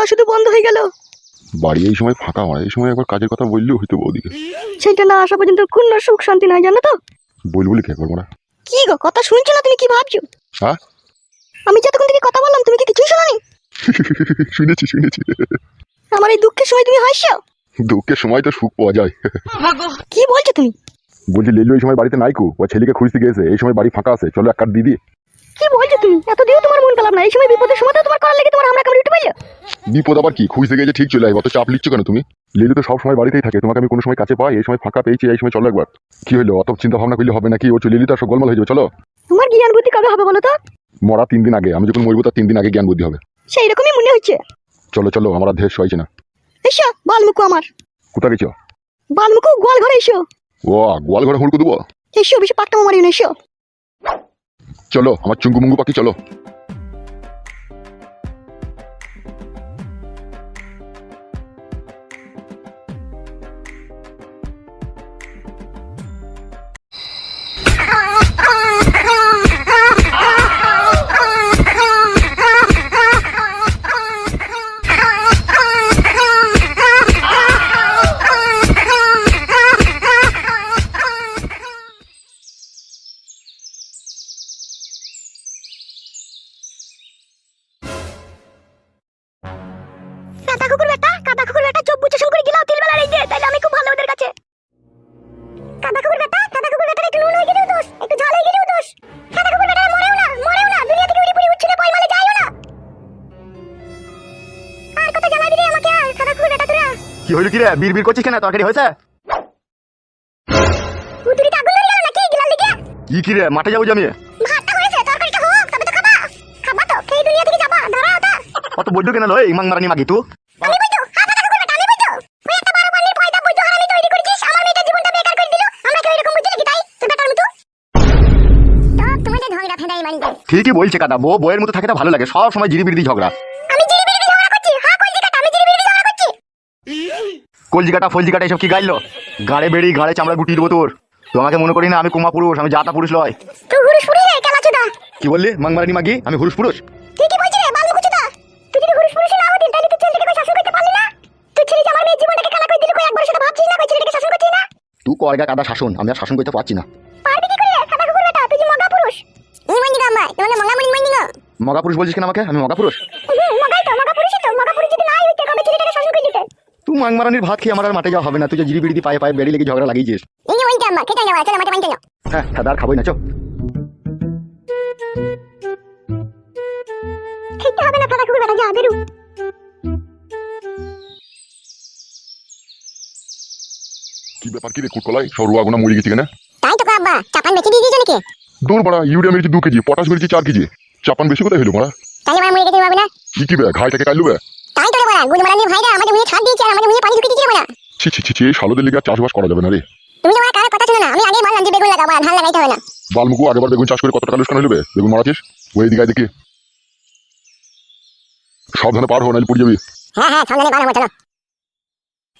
খাওয়া শুধু বন্ধ হয়ে গেল। বাড়ি এই সময় ফাঁকা হয় এই সময় একবার কাজের কথা বললেও হইতো বৌদিকে সেইটা না আসা পর্যন্ত কোনো সুখ শান্তি নাই জানো তো? বলব লিখে একবার মোরা কি গো কথা শুনছো না তুমি কি ভাবছ? হ্যাঁ? আমি যতক্ষণ থেকে কথা বললাম তুমি কি কিছুই শোনোনি? শুনেছি শুনেছি। আমার এই দুঃখের সময় তুমি হাসছো? দুঃখের সময় তো সুখ পাওয়া যায়। কি বলছো তুমি? বলছি লিলু এই সময় বাড়িতে নাইকু ও ছেলেকে খুঁজতে গেছে এই সময় বাড়ি ফাঁকা আছে চলো এক কাঠ দিদি কি বলছো তুমি? এত তোমার মন না এই সময় বিপদের সময় তো তোমার করার লেগে তোমার আমরা কামড়ে উঠে পাইলো বিপদ আবার কি? খুঁজতে গেছে ঠিক চলে আসবে অত চাপ লিচ্ছ কেন তুমি? লিলু তো সব সময় বাড়িতেই থাকে তোমাকে আমি কোনো সময় কাছে পাই এই সময় ফাঁকা পেয়েছি এই সময় চলো একবার। কি হলো? অত চিন্তা ভাবনা করলে হবে নাকি? ও লিলু তো সব গোলমাল হয়ে যাবে চলো। তোমার জ্ঞান বুদ্ধি কবে হবে বলো তো? মরা তিন দিন আগে আমি যখন মরবো তার তিন দিন আগে জ্ঞান বুদ্ধি হবে। সেই রকমই মনে হচ্ছে। চলো চলো আমার দেশ সইছে না। এসো বালমুকু আমার। কোথা গেছো? বালমুকু গোয়াল ঘরে এসো। ও গোয়াল ঘরে হুড়কু দেবো? এসো বেশি পাকটা মারিও না এসো। চলো আমার চুঙ্গু মুঙ্গু পাখি চলো কি হইল কি রে বীর বীর করছিস কেন? তরকারি হয়েছে? উতুরিতে আগুন ধরে গেল নাকি গিলাল দিকে? কি কি রে মাঠে যাব আমি? ভাতটা হয়েছে তরকারিটা হোক তবে তো খাবা। খাবা তো খেয়ে দুনিয়া থেকে যাবা ধরা ওটা। বৈদ্য কেন লয়? ইমাং মারানি মাগি তু। আমি হ্যাঁ আমি ওই একটা পানির হারামি তৈরি করেছিস আমার জীবনটা বেকার করে দিল আমরা এরকম বুঝলি কি তাই? তুই বেটার মতো? তো তোমাদের ঝগড়া ফেদাই মানি ঠিকই বলছে কাদা বউ বইয়ের মতো থাকে তো ভালো লাগে সব সময় জিরি বিড়ি ঝগড়া আমি জিরি বিরি ঝগড়া করছি হ্যাঁ কই জিকাটা আমি জিরি বিরি ঝগড়া করছি কলজি কাটা ফলজি কাটা এসব কি গাইলো? গাড়ে বেড়ি গাড়ে চামড়া গুটি দেবো তোর। তোমাকে মনে করি না আমি কুমা পুরুষ আমি জাতা পুরুষ লয় কি বললি? মাং মারানি মাগি? আমি পুরুষ। পুরুষ ঠিকই বলছি রে বালু কুচুদা? তুই যদি হুরুস ফুরুস না হতিস তাহলে তুই ছেলেটাকে কই শাসন করতে পারলি না? তুই ছেলে আমার মেয়ের জীবনটাকে কালা করে দিলি কই একবার সেটা ভাবছিস না কই ছেলেটাকে শাসন করছিস না? তুই কয়গা কাদা শাসন আমি আর শাসন করতে পারছি না। পারবি কি করে কাদা কুকুর বেটা? তুই মগা পুরুষ। এই মন্দি গাম্মা তোমাকে মগা মুনি মগা পুরুষ বলছিস কেন আমাকে? আমি মগা পুরুষ হুম মগাই তো মগা পুরুষই তো মগা পুরুষ যদি নাই হইতে কবে ছেলেটাকে শাসন করে দিতে তুই মাং মারানির ভাত খেয়ে আমার আর মাঠে যাওয়া হবে না। তুই যে জিরি বিড়ি পায়ে পায়ে বেড়ি লেগে ঝগড়া লাগিয়েছিস। যে মন্দি গাম্মা খেতে যাওয়া চলো মাঠে বানতে যাও। হ্যাঁ দাদা আর খাবোই না চো খেতে হবে না কাদা কুকুর বেটা যা বেরু কি ব্যাপার কি রে কুটকলাই? সব রুয়া গোনা মরে গেছে কেন? তাই তো আব্বা চাপান বেচে দিয়ে দিয়েছ নাকি? দৌড় পাড়া ইউরিয়া মেরেছি দু কেজি পটাশ মেরেছি চার কেজি। চাপান বেশি কোথায় হলো মারা তাহলে আমার মরে গেছে ভাবে না? কি কি বে ঘাইটাকে কাইলু বে? তাই তো রে বড়া গুড মারানি ভাইরা আমাদের মুখে ছাদ দিয়েছে আর আমাদের মুখে পানি ঢুকে দিয়েছে বড়া। ছি ছি ছি ছি এই শালোদের লিগে চাষবাস করা যাবে না রে। তুমি তো আমার কথা শুনো না আমি আগেই বললাম যে বেগুন লাগাবো আর ধান লাগাইতে হবে না। বালমুকু আগেবার বেগুন চাষ করে কত টাকা লোকসান হইল বেগুন মারাছিস? ওই দিকে দেখি। সাবধানে পার হো নাইলে পড়ে যাবি। হ্যাঁ হ্যাঁ সামনে বাড়াবো চলো।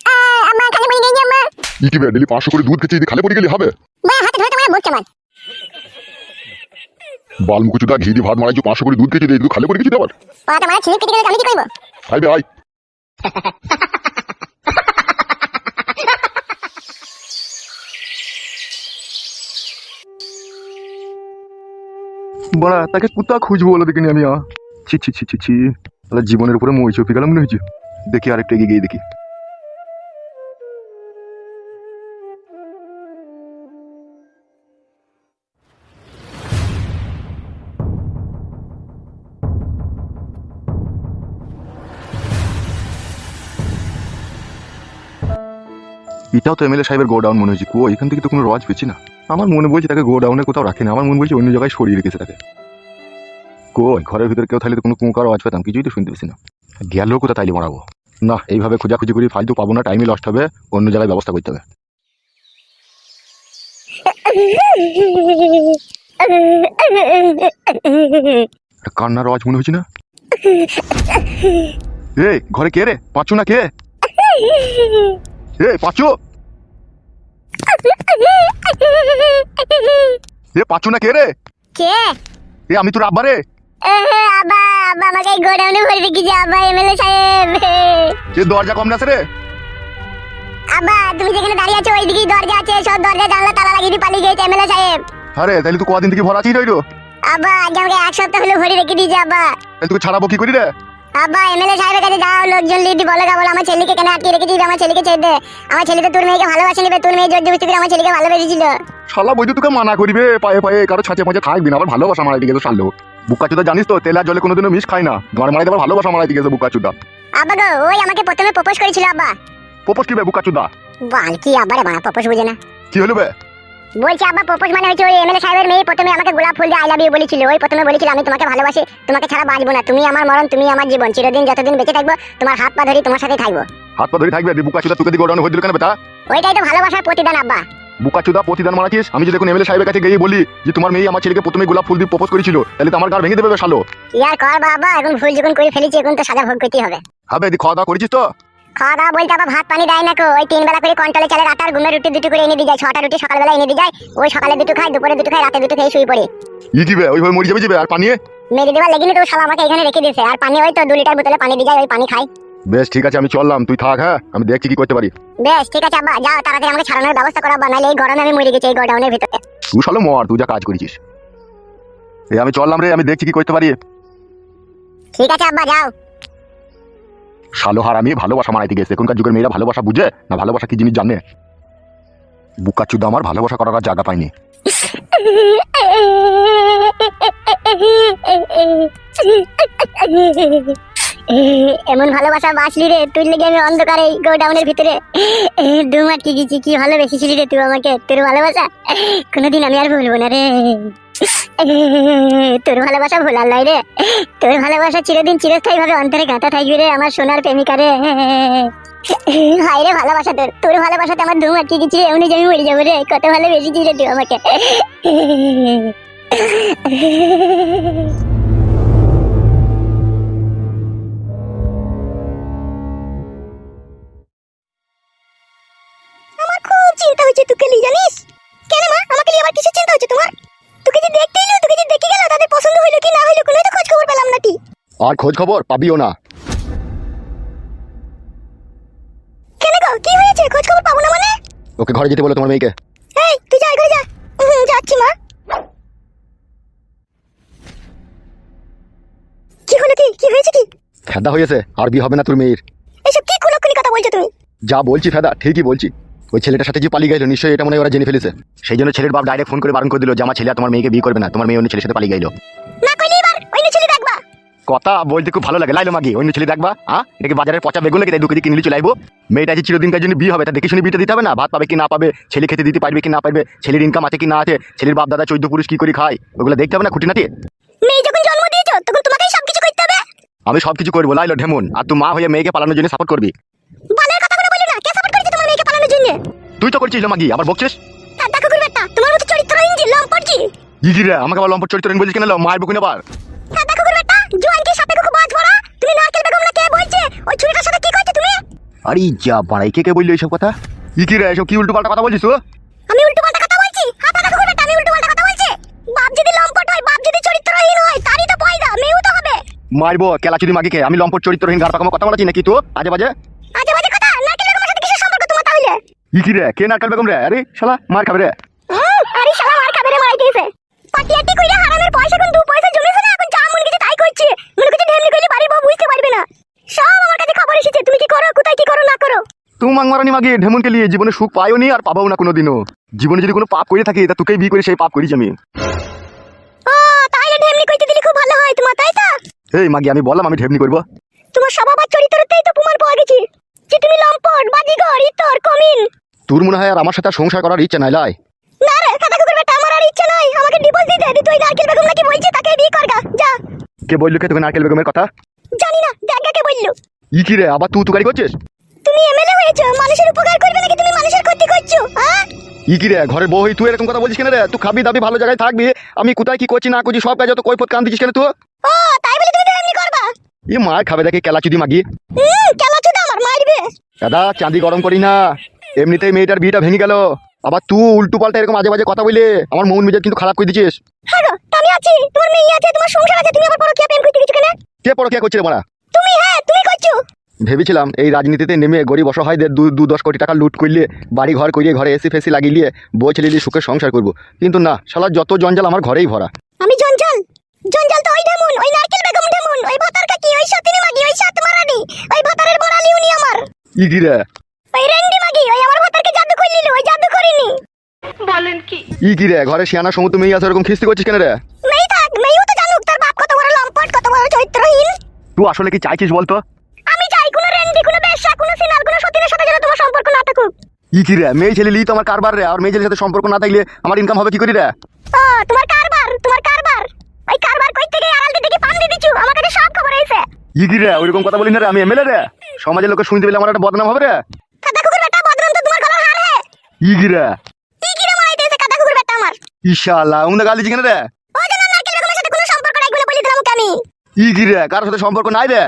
আহ, আম্মা খালি বই গেছি আম্মা। ই কি বে ডেলি পাঁচশো করে দুধ খেয়েছি এদিকে খালি পড়ে গেলি হবে বা? হাতে ধরে তোমার বকছে আমার। বালমুকু চুদা ঘি দিয়ে ভাত মারাইছো পাঁচশো করে দুধ খেয়েছি এদিকে খালি পড়ে গেছি আবার? পাটা মারা ছিলিপ কেটে গেলে আমি কি করব? বে আয় বড়া, তাকে কোথা খুঁজবো বলো দেখিনি আমি ছি ছি ছি ছি ছি। জীবনের উপরে মই চপি গেলাম মনে হয়েছে। দেখি আরেকটা এগিয়ে গিয়ে দেখি। এটাও তো এমএলএ সাহেবের গোডাউন, মনে হয়েছে। কো এখান থেকে তো কোনো রজ পেয়েছি না। আমার মনে বলছে তাকে গোডাউনে কোথাও রাখে না। আমার মনে বলছে অন্য জায়গায় সরিয়ে রেখেছে তাকে। কই ঘরের ভিতরে কেউ থাকলে তো কোনো কুঁকার আওয়াজ পেতাম। কিছুই তো শুনতে পেছি না। গেল কোথা তাইলে মারাবো? না, এইভাবে খোঁজাখুঁজি করি ফালতু পাবো না টাইমে লস্ট হবে, অন্য জায়গায় ব্যবস্থা করতে হবে। কান্নার আওয়াজ মনে হচ্ছে না? এই, ঘরে কে রে? পাঁচু না কে? এ পাঁচু এ পাঁচু না কে রে? কে? এ আমি তোর আব্বা রে। আব্বা আব্বা আমাকে গোডাউনে ভরে রেখেছে আব্বা এমএলএ সাহেব। যে দরজা কম না রে? আব্বা তুমি যেখানে দাঁড়িয়ে আছো ওইদিকেই দরজা আছে সব দরজা জানলা তালা লাগিয়ে দিয়ে পালিয়ে গেছে এমএলএ সাহেব। আরে তাহলে তুই কদিন থেকে ভরা আছিস রইল? আব্বা আজকে আমাকে এক সপ্তাহ হলো ভরে রেখে দিয়েছে আব্বা। তাহলে তোকে ছাড়াবো কি করি রে? আব্বা এমএলএ সাহেবের কাছে যাও লোকজন লিডি বলে গা বলো আমার ছেলেকে কেন আটকে রেখে দিবি? আমার ছেলেকে ছেড়ে দে। আমার ছেলে তো তোর মেয়েকে ভালোবাসে নিবে তোর মেয়ে জোর করে আমার ছেলেকে ভালোবেসেছিল। শালা বৈদ্যুত তোকে মানা করিবে পায়ে পায়ে কারও ছাঁচে মাঝে থাকবি না আবার ভালোবাসা মারাই দিকে তো শালো। বুকা চুদা জানিস তো তেল জলে কোনোদিনও মিশ খায় না। গাড় মারাই আবার ভালোবাসা মারাই দিকে বুকা চুদা আব্বা গো ওই আমাকে প্রথমে প্রপোজ করেছিল আব্বা। পপস কি বে বুকা চুদা বাল কি আব্বা রে বাবা প্রপোজ বুঝে না। কি হলো বে? বলছি আব্বা প্রপোজ মানে হচ্ছে ওই এমএলএ সাহেবের মেয়ে প্রথমে আমাকে গোলাপ ফুল দিয়ে আই লাভ ইউ বলেছিল। ওই প্রথমে বলেছিল আমি তোমাকে ভালোবাসি তোমাকে ছাড়া বাঁচবো না। তুমি আমার মরণ তুমি আমার জীবন। চিরদিন যতদিন বেঁচে থাকব তোমার হাত পা ধরি তোমার সাথেই থাকব। হাত পা ধরে থাকবে? বুকা চুদা তোকে দিকে ওড়ানো হয়ে দিল কেন বেটা? ওইটাই তো ভালোবাসার প্রতিদান আব্বা। বুকা চুদা প্রতিদান মারাছিস আমি যদি এখন এমএলএ সাহেবের কাছে গিয়ে বলি যে তোমার মেয়ে আমার ছেলেকে প্রথমে গোলাপ ফুল দিয়ে প্রপোজ করেছিল তাহলে তো আমার গাড় ভেঙে দেবে শালো। ইয়ার কর বাবা এখন ভুল যখন করে ফেলেছি এখন তো সাজা ভোগ করতেই হবে। হবে দি খাওয়া দাওয়া করেছিস তো? খাওয়া দাওয়া বলতে আবার ভাত পানি দেয় না কো। ওই তিন বেলা করে কন্ট্রোলে চালের আটার ঘুমের রুটি দুটো করে এনে দিয়ে যায়। ছটা রুটি সকালবেলা এনে দিয়ে যায়। ওই সকালে দুটো খায় দুপুরে দুটো খায় রাতে দুটো খেয়ে শুয়ে পড়ে। ই কি বে ওইভাবে মরে যাবে যাবে আর পানিয়ে মেরে দেওয়ার লেগিনি তো শালা আমাকে এখানে রেখে দিয়েছে। আর পানি ওই তো দু লিটার বোতলে পানি দিয়ে যায় ওই পানি খাই বেশ ঠিক আছে আমি চললাম। তুই থাক হ্যাঁ? আমি দেখছি কি করতে পারি। বেশ ঠিক আছে আব্বা যাও তাড়াতাড়ি আমাকে ছাড়ানোর ব্যবস্থা করা বানাইলে এই গরমে আমি মরে গেছি এই গোডাউনের ভিতরে। তুই শালো মর তুই যা কাজ করেছিস। এই আমি চললাম রে আমি দেখছি কি করতে পারি। ঠিক আছে আব্বা যাও। শালো হার আমি ভালোবাসা মারাইতে গেছে। এখনকার যুগের মেয়েরা ভালোবাসা বুঝে? না, ভালোবাসা কি জিনিস জানে? বুকা চুদা আমার ভালোবাসা করার জায়গা পাইনি। এমন ভালোবাসা বাঁচলি রে, তুই লেগে আমি অন্ধকারে গোডাউনের ভিতরে। দু আটকে গেছি কি ভালোবেসেছিলি রে তুই আমাকে? তোর ভালোবাসা? কোনোদিন আমি আর ভুলবো না রে। তোর ভালোবাসা ভোলার লাই রে। তোর ভালোবাসা চিরদিন চিরস্থায়ী ভাবে অন্তরে গাঁথা থাকবে রে আমার সোনার প্রেমিকা রে রে ভালোবাসা তোর। তোর ভালোবাসাতে আমার ধুম আটকে গেছি এমনি আমি যাব রে। কত তুই আমাকে। আমার খুব চিন্তা হচ্ছে, তোকে নিয়ে জানিস? কেন মা? আমাকে নিয়ে আবার কিছু চিন্তা হচ্ছে? আর খোঁজ খবর পাবিও না। কেন গো? কি হয়েছে? খোঁজ খবর পাবো না মানে? ওকে ঘরে যেতে বলো তোমার মেয়েকে। এই তুই যা ঘরে যা। যাচ্ছি মা। কি হলো কি? কি হয়েছে কি? ফেদা হয়েছে আর বিয়ে হবে না তোর মেয়ের। এসব কি কথা বলছো তুমি? যা বলছি ফেদা ঠিকই বলছি। ওই ছেলেটার সাথে যে পালিয়ে গেল নিশ্চয়ই এটা মনে হয় ওরা জেনে ফেলেছে। সেই জন্য ছেলের বাপ ডাইরেক্ট ফোন করে বারণ করে দিল যে আমার ছেলে আর তোমার মেয়েকে বিয়ে করবে না তোমার মেয়ে অন্য ছেলের সাথে পালিয়ে গেল। কথা বলতে খুব ভালো লাগে। লাইলো মাগি অন্য ছেলে দেখবা হ্যাঁ এটাকে বাজারে পচা বেগুন লেগে দু কেজি কিনলে চলে আইবো? মেয়েটা যে চিরদিনকার জন্য বিয়ে হবে তা দেখে শুনে বিয়েটা দিতে হবে না? ভাত পাবে কি না পাবে? ছেলে খেতে দিতে পারবে কি না পারবে? ছেলের ইনকাম আছে কি না আছে? ছেলের বাপ দাদা চৈদ্দ পুরুষ কি করে খায়? ওগুলো দেখতে হবে না খুঁটিনাটি? মেয়ে যখন জন্ম দিয়েছ তখন তোমাকেই সবকিছু করতে হবে। আমি সব করব লাইলো ঢেমন। আর তুই মা হয়ে মেয়েকে পালানোর জন্য সাপোর্ট করবি। বালের কথা করে না কে সাপোর্ট করেছে তোমার মেয়েকে পালানোর জন্য? তুই তো করছিস মাগি আবার বকছিস? তার দেখো করবে একটা তোমার মতো চরিত্রহীন যে লম্পট কি ইগিরে আমাকে আবার লম্পট চরিত্র বলছিস কেন মায়ের বুকুন আবার। ওই ছুরিটার সাথে কি করছ তুমি? আরে যা বাড়াই কে কে বললি এইসব কথা? ইগিরে এসব কি উল্টো পাল্টা কথা বলছিস তো আমি উল্টো পাল্টা কথা বলছি? হাতা আমি উল্টো পাল্টা কথা বলছি। বাপ যদি লম্পট হয় বাপ যদি চরিত্রহীন হয় তারই তো পয়দা মেয়েও তো হবে। মারবো কেলাচুদি মাগিকে আমি লম্পট চরিত্রহীন পাকামো কথা বলাছি নাকি তো? আজে বাজে? আজে বাজে কথা? নারকেল বেগমের সাথে কিসের সম্পর্ক তোমার তাহলে? ইগিরে কে নারকেল বেগম রে? আরে শালা মার খাবে রে। আরে শালা মার খাবে রে মারাই দিয়েছে। পাটিয়াটি কইরা হারামের পয়সা কোন দু পয়সা জমেছে না এখন যা মন গেছে তাই করছে মনে করছে ঢেমনি কইলে বাড়ির বউ বুঝতে পারবে না সব আমার কাছে খবর এসেছে তুমি কি করো কোথায় কি করো না করো তুই মাংমারানি মাগি ঢেমনকে লিয়ে জীবনে সুখ পাইও নি আর পাবাও না কোনোদিনও। জীবনে যদি কোনো পাপ করে থাকি তা তোকেই বিয়ে করে সেই পাপ করিস আমি। ও তাইলে ঢেমনি কইতে দিলে খুব ভালো হয় তোমার তাই তো? এই মাগি আমি বললাম আমি ঢেমনি করব। তোমার স্বভাব আর চরিত্রতেই তো প্রমাণ পাওয়া গেছে। যে তুমি লম্পট বাজিগর ইতর কমিন। তোর মনে হয় আর আমার সাথে সংসার করার ইচ্ছা নাই লাই? না রে কাদা কুকুর বেটা আমার আর ইচ্ছা নাই। আমাকে ডিভোর্স দিয়ে দে তুই নারকেল বেগম নাকি বলছে তাকে বিয়ে করগা যা। কে বলল কে তোকে নারকেল বেগমের কথা? জানি না জায়গাকে বলল। ই কি রে আবার তুই তুকারি করছিস? হয়েছো মানুষের উপকার করবে নাকি তুমি মানুষের ক্ষতি করছ হ্যাঁ? ই কি রে ঘরের বউ হই তুই এরকম কথা বলছিস কেন রে? তুই খাবি দাবি ভালো জায়গায় থাকবি। আমি কোথায় কি করছি না করছি সব কাজ তো কৈফত কান দিচ্ছিস কেন তুই? ও তাই বলে তুমি এমনি করবা? ই মার খাবে দেখে কেলাচুদি মাগি। হুম কেলা চুদা আমার মারবে। দাদা চাঁদি গরম করি না। এমনিতেই মেয়েটার বিয়েটা ভেঙে গেল। আবার তুই উল্টো পাল্টা এরকম আজে বাজে কথা বলে আমার মন মেজাজ কিন্তু খারাপ করে দিছিস হ্যাঁ আমি আছি তোমার মেয়ে আছে তোমার সংসার আছে তুমি আবার পরকিয়া প্রেম করতে কেন? কে পড়ো কে করছে রে তুমি হ্যাঁ তুমি করছ। ভেবেছিলাম এই রাজনীতিতে নেমে গরিব অসহায়দের দু দু দশ কোটি টাকা লুট করলে বাড়ি ঘর করিয়ে ঘরে এসি ফেসি লাগিয়ে বউ ছেলে দিয়ে সুখে সংসার করব। কিন্তু না শালা যত জঞ্জাল আমার ঘরেই ভরা। আমি জঞ্জাল! জঞ্জাল তো ওই ঢেমুন ওই নারকেল বেগম ঢেমুন ওই ভাতার কাকি ওই সতিনী মাগি ওই সাত মারানি ওই ভাতারের বড়ালি উনি আমার। ই কি রে। ওই রেন্ডি মাগি ওই আমার ভাতারকে জাদু করে ওই জাদু করিনি। ই কি? রে ঘরে শিয়ানা সমুদ্র মেয়ে আছে এরকম খিস্তি করছিস কেন রে? মেয়ে থাক মেয়েও তো জানুক তার বাপ কত বড় লম্পট কত বড় চরিত্রহীন। তুই আসলে কি চাইছিস বলতো আমি চাই কোনো রেন্ডি কোনো বেশ্যা কোনো সিনার কোনো সতীনের সাথে যেন তোমার সম্পর্ক না থাকুক ই কি রে? মেয়ে ছেলে লি তো আমার কারবার রে। আর মেয়ে ছেলের সাথে সম্পর্ক না থাকলে আমার ইনকাম হবে কি করি রে? ও তোমার কারবার তোমার কারবার। ওই কারবার কই থেকে আড়াল দিতে কি পান দিয়ে দিছু আমার কাছে সব খবর আইছে ই কি রে? ওইরকম কথা বলি না রে আমি এমএলএ রে। সমাজের লোকে শুনতে পেলে আমার একটা বদনাম হবে রে। কাদা কুকুর বেটা বদনাম তো তোমার গলার হার হে ই কি রে? কি কি রে মারাই দিয়েছে কাদা কুকুর বেটা আমার। ইশাল্লাহ উমদা গালি কেন রে? ও যেন নারকেল বেগমের সাথে কোনো সম্পর্ক নাই বলে বলে দিলাম ওকে আমি। ই কি রে? কারোর সাথে সম্পর্ক নাই রে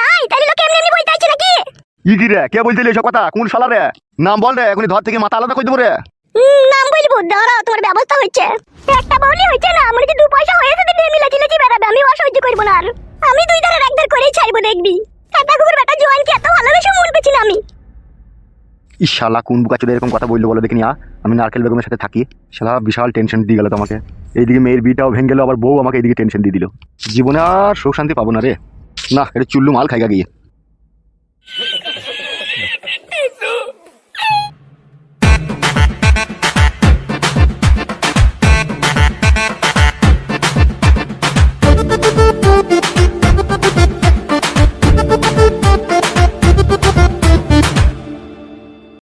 নাই তাইলে লোকে এমনি এমনি বইতে আইছে ই কি রে কে বলতে এসব কথা? কোন শালা রে? নাম বল রে এখনই ধর থেকে মাথা আলাদা করে দেবো রে। নাম বলব? দাঁড়াও তোমার ব্যবস্থা হচ্ছে একটা বউলি হচ্ছে না আমার যে দু পয়সা হয়েছে দিদি? মিলে চিলেছি বেড়াবে আমি অসহ্য করব না আর। আমি দুই ধারের একধার করেই ছাড়বো দেখবি। কাদা কুকুর বেটা জোয়ান কি এত ভালোবেসে মন পেছি না আমি। ইশালা কোন বুকা চলে এরকম কথা বলল বলো দেখিনি আমি নারকেল বেগমের সাথে থাকি। শালা বিশাল টেনশন দিয়ে গেল তোমাকে। এইদিকে মেয়ের বিটাও ভেঙে গেল আবার বউ আমাকে এইদিকে টেনশন দিয়ে দিল। জীবনে আর সুখ শান্তি পাবো না রে। না এটা চুল্লু মাল খাইগা গিয়ে।